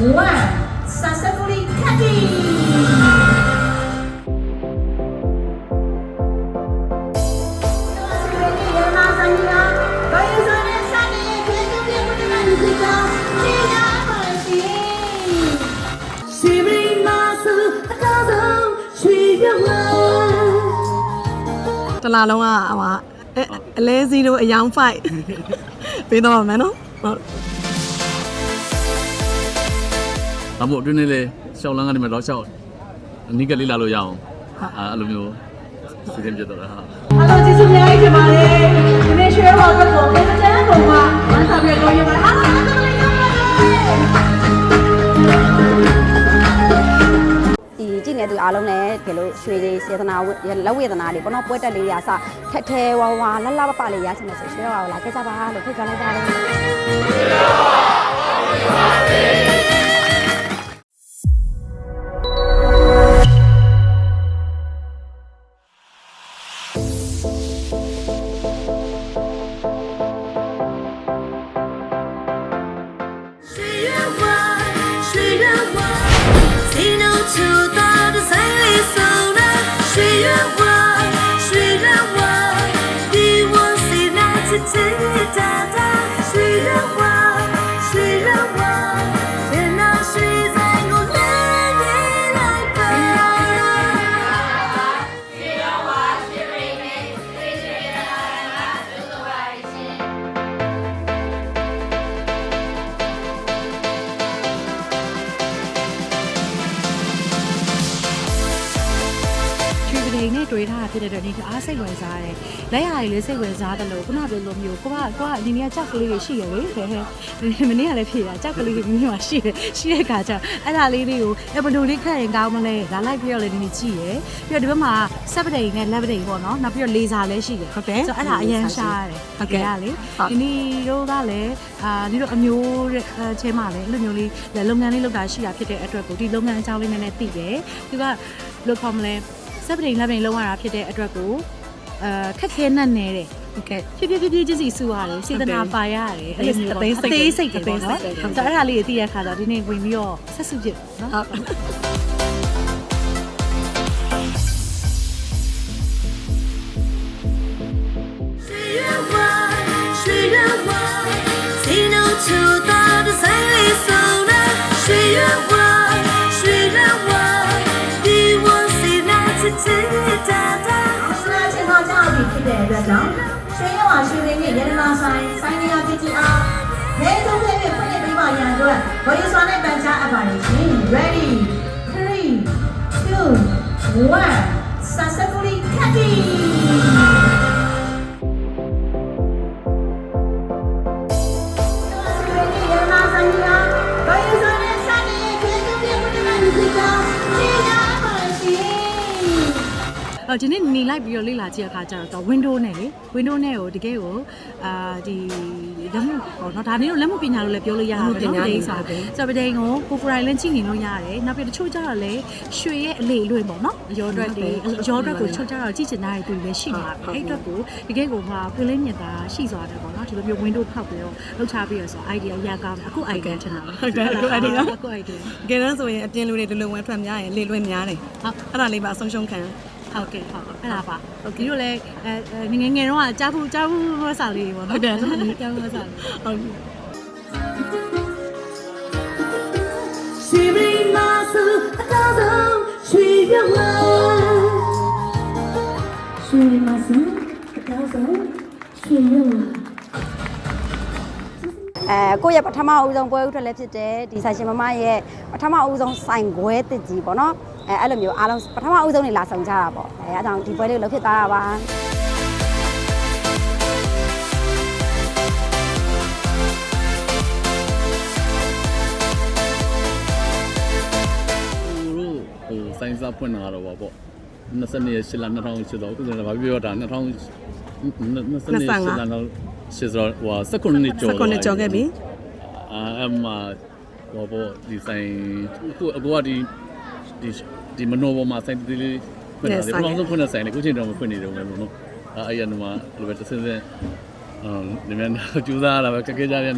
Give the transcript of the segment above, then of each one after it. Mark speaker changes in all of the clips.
Speaker 1: one successfully cutting.
Speaker 2: တလာလုံးကဟိုအလဲ0အယောင်5ပေးတော့မှာနော်ဟုတ်
Speaker 3: ဒါမို့အတွင်းလေးလေရှောင်းလန်းကနေမှတော့ရှောက်အနိကလေးလာလို့ရအောင်အဲအဲ့လိုမျိုးစီစဉ်ပြတော့တာဟာ
Speaker 1: အားလုံးကျေးဇူးအများကြီးတင်ပါတယ်ဒီနေ့ share ပါတော့ကိုပြန်ကြမ်းပုံမှာဝမ်းသာပြလို့ရပါတယ်အားလုံးအားလုံးလေးရပါတယ်
Speaker 4: ဒီကြည့်နေသူအားလုံးလည်းဒီလိုရွှေတွေစေတနာဝတ်လက်ဝေဒနာတွေပေါ့နော်ပွဲတက်လေးတွေအစထက်ထဲဝါဝါလှလှပပလေးရချင်တယ်ဆိုရွှေရောလာခဲ့ကြပါလို့ဖိတ်ခေါ်လိုက်ပါတယ်
Speaker 5: ထားတာဖြစ်တဲ့အတွက်ဒီတအားစိတ်ဝင်စားတယ်။လက်ရည်လေးစိတ်ဝင်စားတယ်လို့ခုနပြောလိုမျိုးကိုကကိုကဒီနေ့ကကြောက်ကလေးတွေရှိရလေဟဲ့ဟဲ့မနေ့ကလည်းဖြေတာကြောက်ကလေးတွေမိမှာရှိတယ်ရှိတဲ့ခါကျအဲ့ဒါလေးတွေကိုအဘဒိုလေးခက်ရင်ကောင်းမလဲဒါလိုက်ပြီးတော့လည်းဒီနေ့ကြည့်ရယ်ပြီးတော့ဒီဘက်မှာဆက်ပဒိန်နဲ့လက်ပဒိန်ပေါ့နော်နောက်ပြီးတော့လေစာလည်းရှိတယ်ဟုတ်တယ်ဆိုတော့အဲ့ဒါအရန်ရှားတယ်ဟုတ်ကဲ့လေဒီနေ့တို့ကလည်းအာဒီတို့အမျိုးတဲ့အဲချဲမှာလည်းအဲ့လိုမျိုးလေးလုပ်ငန်းလေးလုပ်တာရှိတာဖြစ်တဲ့အတွက်ကိုဒီလုပ်ငန်းအကြောင်းလေးနည်းနည်းသိတယ်သူကလို့ခေါ်မလဲ စက်ပတိန်လက်ပတိန်လုံးရတာဖြစ်တဲ့အတွက်ကိုအဲခက်ခဲနဲ့နေတယ်ဟုတ်ကဲ့ဖြည်းဖြည်းဖြည်းဖြည်းချင်းစီစုရတယ်စေတနာပါရတယ်အဲ့လိုမျိုးပေါ့အသေးစိတ်တယ်ပေါ့နော်ဆိုတော့အဲ့ဒါလေးကိုသိရခါတော့ဒီနေ့ဝင်ပြီးတော့ဆက်စုဖြစ်နော်ဟုတ်
Speaker 6: 水月湾，水月湾，谁能知道这山里走呢？水月湾，
Speaker 1: ချင်းတော့ကြောက်ပြီဖြစ်တဲ့အတွက်ကြောင့်ရွှေရောင်ရွှေရင်းနဲ့ရတနာဆိုင်ဆိုင်နေရာဖြစ်ကြအောင်ရဲသုံးလေးနဲ့ဖွင့်ပြပေးပါရန်အတွက်ဘော်ရီစွာနဲ့ပန်ချအပ်ပါလိမ့်ရှင် ready 3 2 1 successfully cutting
Speaker 5: ဒီနေ့နေလိုက်ပြီးတော့လေ့လာကြည့်ရခါကျတော့ window နဲ့လေ window နဲ့ကိုတကယ်ကိုအာဒီလက်မှုပေါ့နော်ဒါနေတော့လက်မှုပညာလို့လည်းပြောလို့ရတယ်နော်ပညာလေးဆိုတော့ဆိုတော့ပဒိန်ကိုကိုကိုရိုင်လင်းကြည့်နေလို့ရတယ်နောက်ပြီးတချို့ကျတော့လေရွှေရဲ့အလေအလွင့်ပေါ့နော်ရောအတွက်တွေရောအတွက်ကိုချို့ကျတော့ကြည့်ချင်တဲ့သူတွေလည်းရှိနေတယ်အဲ့အတွက်ကိုတကယ်ကိုဟာကိုလင်းမြတ်တာရှိသွားတယ်ပေါ့နော်ဒီလိုမျိုး window ဖောက်ပြီးတော့လှုပ်ချပြီးတော့ဆို idea ရကောင်းတယ်အခု idea ထင်တာ
Speaker 2: ဟုတ်တယ်အခု idea
Speaker 5: အခု idea
Speaker 2: တကယ်တော့ဆိုရင်အပြင်လူတွေဒီလိုဝင်ထွက်များရင်လေလွင့်များတယ်
Speaker 5: ဟုတ်
Speaker 2: အဲ့ဒါလေးပါအဆုံးရှုံးခံ
Speaker 5: ဟုတ်ကဲ့ဟုတ်အဲ့ဒါပါဟုတ်ကဲ့တို့လည်းအဲငငယ်ငယ်တော့အကြဘူးကြားဘူးမဆာလေးပေါ့ဟုတ်တယ်ကြားဘူးမဆာ
Speaker 2: ဟုတ်
Speaker 6: ကဲ့ Shivering muscle, a thousand, sweet your love. Shivering muscle, a thousand, sweet your love.
Speaker 4: အဲကိုယ့်ရဲ့ပထမအဦးဆုံးပွဲဥထွက်လည်းဖြစ်တယ်ဒီဆိုင်ရှင်မမရဲ့ပထမအဦးဆုံးဆိုင်ခွဲတစ်ကြီးပေါ့နော် အဲအဲ့လိုမျိုးအားလုံးပထမအဦးဆုံးနေလာဆောင်ကြတာပေါ့အဲအဲ့ဒါကြောင့်ဒီပွဲလေးကိုလုပ်ဖြစ်သွားတာပါ
Speaker 3: သူတို့ဟိုစိုင်းစားဖွင့်လာတော့ပါပေါ့22ရက်8လ2008တော့အခုဆိုတော့ဘာပြောတာ2022ရက်8လတော့ရှစ်ဆိုတော့ဟို19နှစ်ကျော်
Speaker 2: စကွန်နဲ့ကြော်ခဲ့ပြီ
Speaker 3: အာအမဟိုပေါ့ဒီဆိုင်အခုအခုကဒီဒီ ဒီမနောပေါ်မှာဆိုင်တီလေးဖွင့်လာတယ်ဘယ်တော့မှဖွင့်တဲ့ဆိုင်လေအခုချိန်တော့မဖွင့်နေတော့ဘူးလို့နော်အဲအဲ့ရနမှာလိုပဲတစ်စင်းစင်းဟအော် ဒီမြန်ကျူးစားရတာပဲကကဲကြရတယ်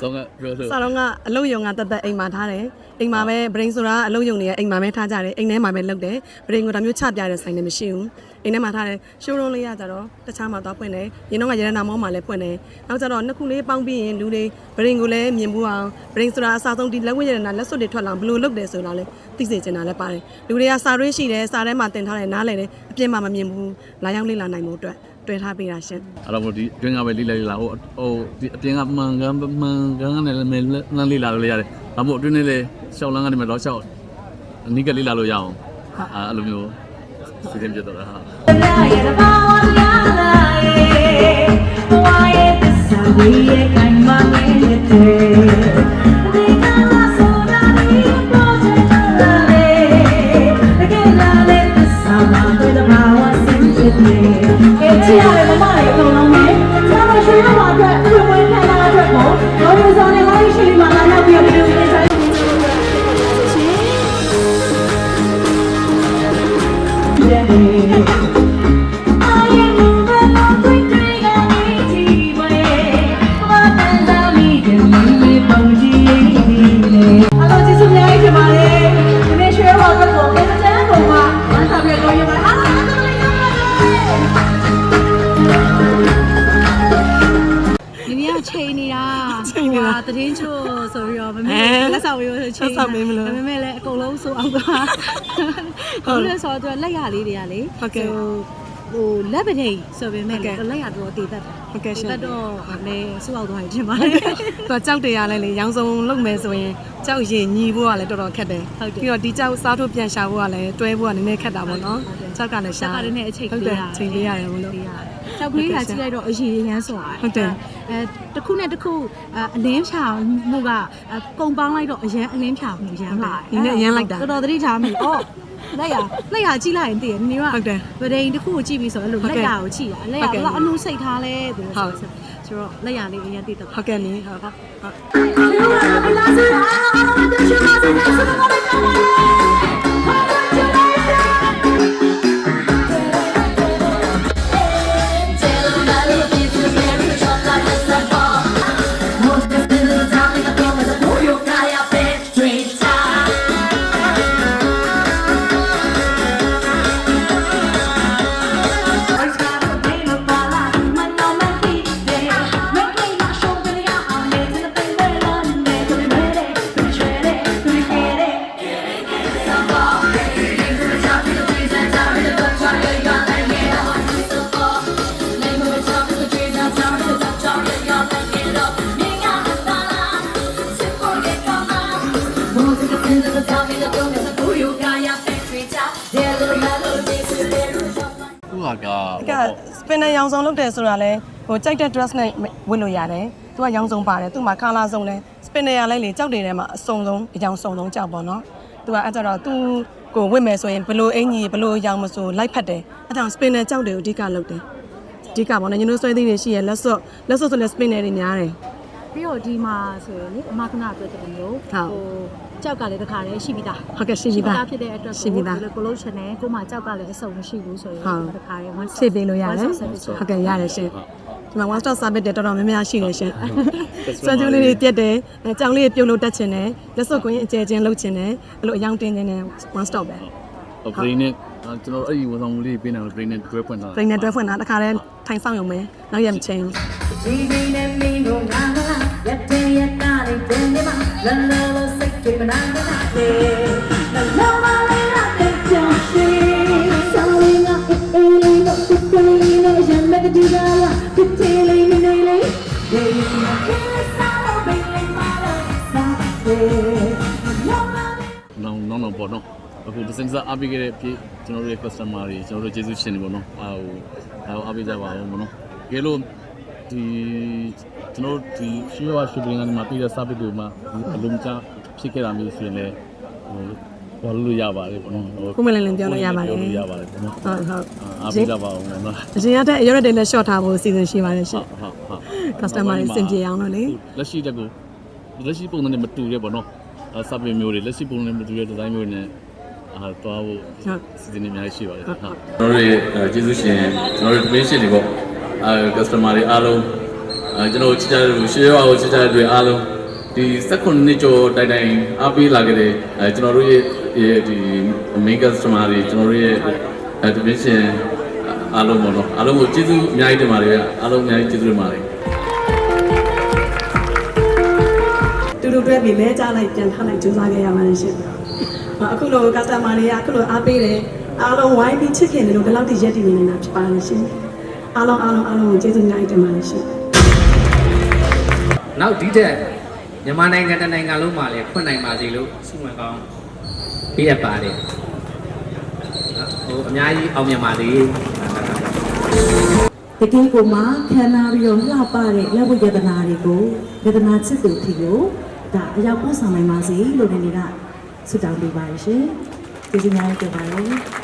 Speaker 3: သုံးကပြောလို့
Speaker 2: စာတော့ကအလုံးယုံကတက်တက်အိမ်မှာထားတယ်အိမ်မှာပဲ brain ဆိုတာအလုံးယုံနေရအိမ်မှာပဲထားကြတယ်အိမ်ထဲမှာပဲလုပ်တယ် brain ကိုဒါမျိုးချပြတဲ့ဆိုင်လည်းမရှိဘူးအိမ်ထဲမှာထားတယ် showroom လေးရကြတော့တခြားမှာသွားဖွင့်တယ်ရင်တော့ကရတနာမောင်းမှာလည်းဖွင့်တယ်နောက်ကြတော့နှစ်ခုလေးပေါင်းပြီးရင်လူတွေ brain ကိုလည်းမြင်ဘူးအောင် brain ဆိုတာအစားဆုံးဒီလက်ဝဲရတနာလက်စွပ်တွေထွက်လာဘယ်လိုလုပ်တယ်ဆိုတာလည်းသိစေချင်တာလည်းပါတယ်လူတွေကစာရေးရှိတယ်စာထဲမှာတင်ထားတယ်နားလည်တယ်အပြင်မှာမမြင်ဘူးလာရောက်လေ့လာနိုင်မှုအတွက် တွဲထားပေးတာရှင်
Speaker 3: အဲ့တော့ဒီအတွင်းကပဲလိလိုက်လာဟိုဟိုဒီအပြင်ကမှန်ကန်မှန်ကန်နဲ့လည်းလမ်းလေးလာလို့ရတယ်ဒါမို့အတွင်းလေးလေရှောက်လန်းကနေမှတော့ရှောက်အနိကလေးလာလို့ရအောင်အဲ့လိုမျိုးစီစဉ်ပြတော့ဟာ
Speaker 1: ကြ ရ ချိန်နေတာဟို
Speaker 5: ဟာသတင်းချို့ဆိုပြီးတော့မမေ
Speaker 2: အဲ
Speaker 5: လက်ဆောင်ပေးလို့ချိန်
Speaker 2: လက်ဆောင်ပေးမလို့
Speaker 5: မမေလည်းအကုန်လုံးဆိုအောင်သွားဟုတ်လဲဆိုတော့သူကလက်ရလေးတွေကလေ
Speaker 2: ဟုတ်ကဲ့
Speaker 5: ဟိုလက်ပထိတ်ဆိုပေမဲ့
Speaker 2: ဟုတ်ကဲ့
Speaker 5: လေလက်ရတော့တည်တတ်တယ်
Speaker 2: ဟုတ်ကဲ့ရှင်
Speaker 5: တည်တတ်တော့လည်းစူအောင်သွားရင်ထင်ပါတယ်
Speaker 2: သူကကြောက်တရားလဲလေရောင်စုံလုပ်မယ်ဆိုရင်ကြောက်ရင်ညီဖို့ကလည်းတော်တော်ခက်တယ်
Speaker 5: ဟုတ်တယ်
Speaker 2: ပြီးတော့ဒီကြောက်စားထုတ်ပြန်ရှာဖို့ကလည်းတွဲဖို့ကနည်းနည်းခက်တာပေါ့နော်
Speaker 5: ဟုတ်တယ်
Speaker 2: ကြောက်ကလည်းရှာ
Speaker 5: ချက်ကလည်းနဲ့အချိန်
Speaker 2: ဟုတ်
Speaker 5: ပေး
Speaker 2: တယ်
Speaker 5: ရတယ်
Speaker 2: ချိန်ပေးရတယ်ဘလို့
Speaker 5: ပေးရ တယ်ကြောက်ကလေးကကြည့်လိုက်တော့အရည်ရမ်းစွာ
Speaker 2: ဟုတ်တယ်
Speaker 5: အဲတစ်ခုနဲ့တစ်ခုအဲအလင်းဖြာမှုကအဲကုံပေါင်းလိုက်တော့အရန်အလင်းဖြာမှုရမ်းလာ
Speaker 2: ဒီနေ့အရန်လိုက်တာ
Speaker 5: တော်တော်သတိထားမိအော်လက်ရလက်ရကြည့်လိုက်ရင်တည်တယ်နေက
Speaker 2: ဟုတ်တယ်
Speaker 5: ဗဒိန်တစ်ခုကိုကြည့်ပြီးဆိုအဲ့လို
Speaker 2: ဟုတ်
Speaker 5: လ
Speaker 2: ကဲ့
Speaker 5: က်ရကိုကြည့်တာလက်ရ
Speaker 2: ဟုတ်ကဲ့
Speaker 5: တော့အနုစိတ်ထားလဲသူ
Speaker 2: ဟုတ်
Speaker 5: ဆိုတော့လက်ရလေးအရင်တည်တော့
Speaker 2: ဟုတ်ကဲ့နီဟုတ်ဟုတ် ရောင်စုံလုပ်တယ်ဆိုတာလဲဟိုကြိုက်တဲ့ dress နဲ့ဝတ်လို့ရတယ်သူကရောင်စုံပါတယ်သူ့မှာ color စုံလဲစပင်နဲ့ရလဲလေကြောက်တွေထဲမှာအစုံဆုံးအရောင်စုံဆုံးကြောက်ပေါ့နော်သူကအဲ့ကြတော့သူကိုဝတ်မယ်ဆိုရင်ဘလို့အင်ကြီးဘလို့ရောင်မဆိုလိုက်ဖက်တယ်အဲ့ကြောင့်စပင်နဲ့ကြောက်တွေကိုအဓိကလုပ်တယ်အဓိကပေါ့နော်ညီတို့ဆွဲသိတွေရှိရလက်စွပ်လက်စွပ်ဆိုလဲစပင်နဲ့တွေများတယ်
Speaker 5: ပြီးတော့ဒီမှာဆိုရင်လေအမကနာပြောတဲ့မျိုး
Speaker 2: ဟုတ်
Speaker 5: ကြောက်ကလည်းတခါလည်းရှိပြီးသား
Speaker 2: ဟုတ်ကဲ့ရှိပြီးသား
Speaker 5: ဖြစ်တဲ့အတွက်
Speaker 2: ရှိပြီးသား
Speaker 5: ကိုလို့ချင်တယ်ကိုမှကြောက်ကလည်းအစုံမရှိဘူးဆိုရင်
Speaker 2: ဟုတ်
Speaker 5: တခါလည်း one
Speaker 2: ဖြည့်ပေးလို့ရတယ်
Speaker 5: one service
Speaker 2: ဟုတ်ကဲ့ရတယ်ရှင်ဒီမှာ one stop service တွေတော်တော်များများရှိတယ်ရှင်စွမ်းကျိုးလေးတွေပြက်တယ်အဲကြောင်လေးတွေပြုတ်လို့တက်ချင်တယ်လက်စွပ်ကွင်းအကျယ်ချင်းလုပ်ချင်တယ်အဲ့လိုအယောင်တင်းနေတယ် one stop ပဲ
Speaker 3: ဘရိန်းနဲ့ကျွန်တော်အဲ့ဒီဝန်ဆောင်မှုလေးပေးနေလို့ဘရိန်းနဲ့တွဲဖွင့်တာ
Speaker 2: ပြိနေတွဲဖွင့်တာတခါတည်းထိုင်ဆောင်ရုံပဲနောက်ရက်မချင်းဘူး
Speaker 1: လန်လာလို့စိတ်ကြမနာနေတာလေလောမလေးရတဲ့ကြောင့်ရှိဆောင်းလေးကအေးလေးတော့ဒီကလေးနဲ့ရမ်းမဲ့ဒီကလာဒီတေးလေးနေနေလေးဒီမှာကိစ္စတော့ဘယ်လေးမလာစားတယ်လောမလေး
Speaker 3: နောင်နောင်တော့ပေါ့နော်အခုဒီစင်စာအပိခဲ့တဲ့ပြေကျွန်တော်တို့ရဲ့ customer တွေကျွန်တော်တို့ကျေးဇူးရှင်တွေပေါ့နော်အာဟိုအာအပိကြပါအောင်ပေါ့နော်ကဲလို့ဒီ ကျွန်တော်တို့ဒီရှိရွာရှိပင်ကနေမှာပြည်တဲ့ service တွေမှာဒီအလုံးချဖြစ်ခဲ့တာမျိုးဆိုရင်လည်းဟိုဘာလို့ရပါတယ်ပေါ့နော်ဟို
Speaker 2: ခုမလင်းလင်းပြောလို့ရပါတယ်
Speaker 3: ပြော
Speaker 2: ဟုတ်
Speaker 3: လို့ရ
Speaker 2: ဟုတ်
Speaker 3: ပါတယ်ပေါ့နော်
Speaker 2: ဟုတ်
Speaker 3: အာပိကြပါအောင်ပေါ့နော်
Speaker 2: အရင်ကတည်းကရောရတဲ့လက် short ထားဖို့အစီအစဉ်ရှိပါတယ်ရှင်
Speaker 3: ဟုတ်ဟုတ်ဟုတ်
Speaker 2: customer တွေစင်ပြေအောင်လို့လေ
Speaker 3: လက်ရှိတက်ကိုလက်ရှိပုံစံနဲ့မတူရဲပေါ့နော်အဲ service မျိုးတွေလက်ရှိပုံစံနဲ့မတူရဲ design မျိုးတွေနဲ့အာတွားဖို့
Speaker 2: ဟုတ်
Speaker 3: စီစဉ်နေအများကြီးရှိပါတယ်ဟုတ်ကျွန်တော်တို့ရဲ့ကျေးဇူးရှင်ကျွန်တော်တို့ patient တွေပေါ့အဲ customer တွေအားလုံး အဲကျွန်တော်ချစ်ကြတဲ့လူရှေးရွာကိုချစ်ကြတဲ့လူအားလုံးဒီ16နှစ်ကျော်တိုင်တိုင်အားပေးလာခဲ့တဲ့အဲကျွန်တော်တို့ရဲ့ရဲ့ဒီ main customer တွေကျွန်တော်တို့ရဲ့အဲ division အားလုံးပေါ့နော်အားလုံးကိုကျေးဇူးအများကြီးတင်ပါတယ်ဗျအားလုံးအများကြီးကျေးဇူးတင်ပါတယ်
Speaker 2: တူတူတွဲပြီးလဲကြလိုက်ပြန်ထားလိုက်ကြိုးစားခဲ့ရပါတယ်ရှင်။အခုလို customer တွေကအခုလိုအားပေးတယ်အားလုံးဝိုင်းပြီးချစ်ခင်တယ်လို့ဒီလောက်ထိရက်တည်နေနေတာဖြစ်ပါတယ်ရှင်။အားလုံးအားလုံးအားလုံးကိုကျေးဇူးများတင်ပါတယ်ရှင်။
Speaker 7: နောက်ဒီတက်မြန်မာနိုင်ငံတစ်နိုင်ငံလုံးမှာလည်းဖွင့်နိုင်ပါစေလို့ဆုမွန်ကောင်းပေးရပါတယ်ဟိုအများကြီးအောင်မြင်ပါစေ
Speaker 5: တကယ်ကိုမှခံနာပြီးတော့လှပတဲ့လက်ဝတ်ယတနာတွေကိုယတနာချစ်သူထီကိုဒါအရောက်ပို့ဆောင်နိုင်ပါစေလို့ဒီနေ့ကဆုတောင်းပေးပါရရှင်ကျေးဇူးများတင်ပါတယ်